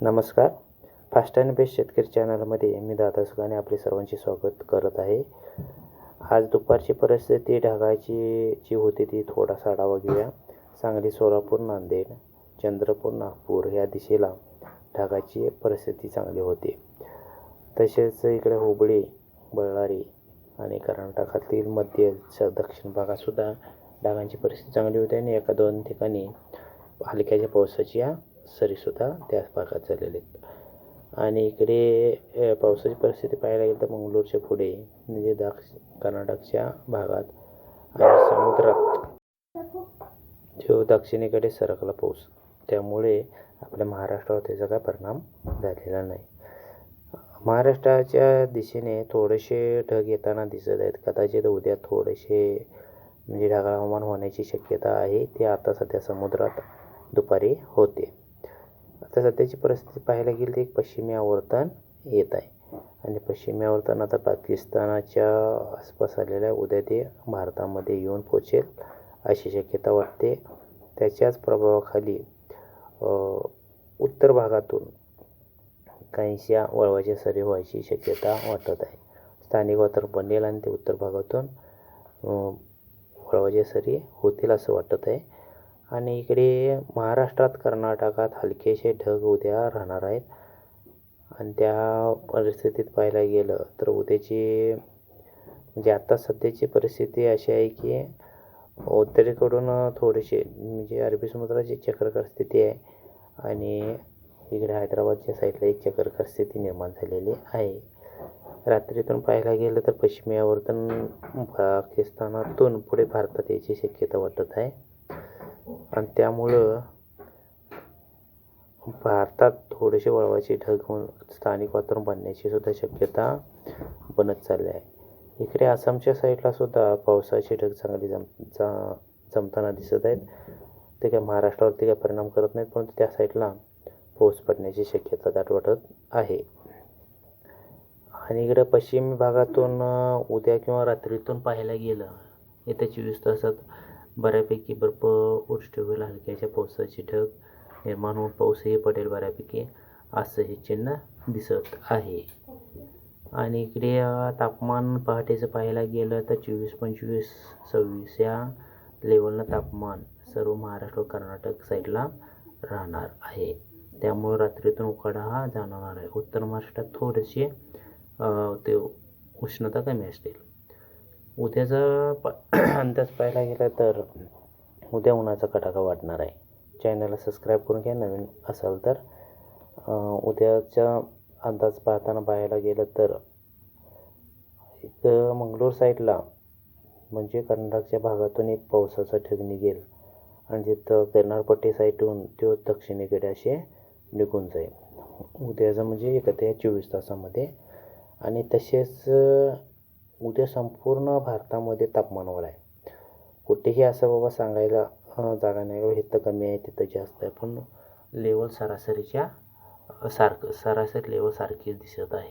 नमस्कार. Fast and best शेतकरी चॅनलमध्ये मी दादा सुखाने आपले सर्वांचे स्वागत करत आहे. आज दुपारची परिस्थिती ढगाची जी होती ती थोडासा आढावा घेऊया. सांगली सोलापूर नांदेड चंद्रपूर नागपूर या दिशेला ढगाची परिस्थिती चांगली होती. तसेच इकडे हुबळी बळ्ळारी आणि कर्नाटकातील मध्य दक्षिण भागातसुद्धा ढगांची परिस्थिती चांगली होती आणि एका दोन ठिकाणी हलक्याच्या पावसाची या सरीसुद्धा त्याच भागात झालेले आहेत. आणि इकडे पावसाची परिस्थिती पाहायला गेलं तर मंगलोरच्या पुढे म्हणजे दक्ष कर्नाटकच्या भागात आणि समुद्रात. जो दक्षिणेकडे सरकला पाऊस त्यामुळे आपल्या महाराष्ट्रावर त्याचा काय परिणाम झालेला नाही. महाराष्ट्राच्या दिशेने थोडेसे ढग येताना दिसत आहेत. कदाचित उद्या थोडेसे म्हणजे ढगाळ हवामान होण्याची शक्यता आहे. ते आता सध्या समुद्रात दुपारी होते. आता सध्याची परिस्थिती पाहायला गेली तर एक पश्चिमी आवर्तन येत आहे. आणि पश्चिमी आवर्तन आता पाकिस्तानाच्या आसपास आलेल्या उद्या ते भारतामध्ये येऊन पोचेल अशी शक्यता वाटते. त्याच्याच प्रभावाखाली उत्तर भागातून काहीशा वळवाच्या सरी व्हायची शक्यता वाटत आहे. स्थानिक वातावरण बनेल आणि ते उत्तर भागातून वळवाच्या सरी होतील असं वाटत आहे. आणि इकडे महाराष्ट्रात कर्नाटकात हलकेसे ढग उद्या राहणार आहेत. आणि त्या परिस्थितीत पाहायला गेलं तर उद्याची म्हणजे आता सध्याची परिस्थिती अशी आहे की उत्तरेकडून थोडेसे म्हणजे अरबी समुद्राची चक्राकार स्थिती आहे. आणि इकडे हैदराबादच्या साईडला एक चक्राकार स्थिती निर्माण झालेली आहे. रात्रीतून पाहायला गेलं तर पश्चिमी आवर्तन पाकिस्तानातून पुढे भारतात यायची शक्यता वाटत आहे. आणि त्यामुळं भारतात थोडेसे वळवाचे ढग होऊन स्थानिक वातावरण बनण्याची सुद्धा शक्यता बनत चालली आहे. इकडे आसामच्या साईडला सुद्धा पावसाचे ढग चांगले जम जा जमताना दिसत आहेत. ते काय महाराष्ट्रावरती काय परिणाम करत नाहीत परंतु त्या साईडला पाऊस पडण्याची शक्यता दाट वाटत आहे. आणि इकडे पश्चिम भागातून उद्या किंवा रात्रीतून पाहायला गेलं येत्या चोवीस तासात बऱ्यापैकी बर्फ उष्ट होईल. हलक्याच्या पावसाची ढग निर्माण होऊन पाऊसही पडेल बऱ्यापैकी. असं हे चिन्ह दिसत आहे. आणि इकडे तापमान पहाटेचं पाहायला गेलं तर चोवीस पंचवीस सव्वीस या लेवलनं तापमान सर्व महाराष्ट्र कर्नाटक साईडला राहणार आहे. त्यामुळे रात्रीतून उकाडा हा जाणवणार आहे. उत्तर महाराष्ट्रात थोडेसे ते उष्णता कमी असतील. उद्याचा प अंदाज पाहायला गेला तर उद्या उन्हाचा कडाका वाढणार आहे. चॅनलला सबस्क्राईब करून घ्या नवीन असाल तर. उद्याचा अंदाज पाहताना पाहायला गेलं तर एक मंगलोर साईडला म्हणजे कर्नाटकच्या भागातून एक पावसाचा ठग निघेल. आणि जिथं किनारपट्टी साईडहून तो दक्षिणेकडे असे निघून जाईल. उद्याचं म्हणजे येत्या चोवीस तासामध्ये. आणि तसेच उद्या संपूर्ण भारतामध्ये तापमानवाढ आहे. कुठेही असं बाबा सांगायला जागा नाही इथं कमी आहे तिथं जास्त आहे. पण लेवल सरासरीच्या सारखं सरासरी लेवल सारखीच दिसत आहे.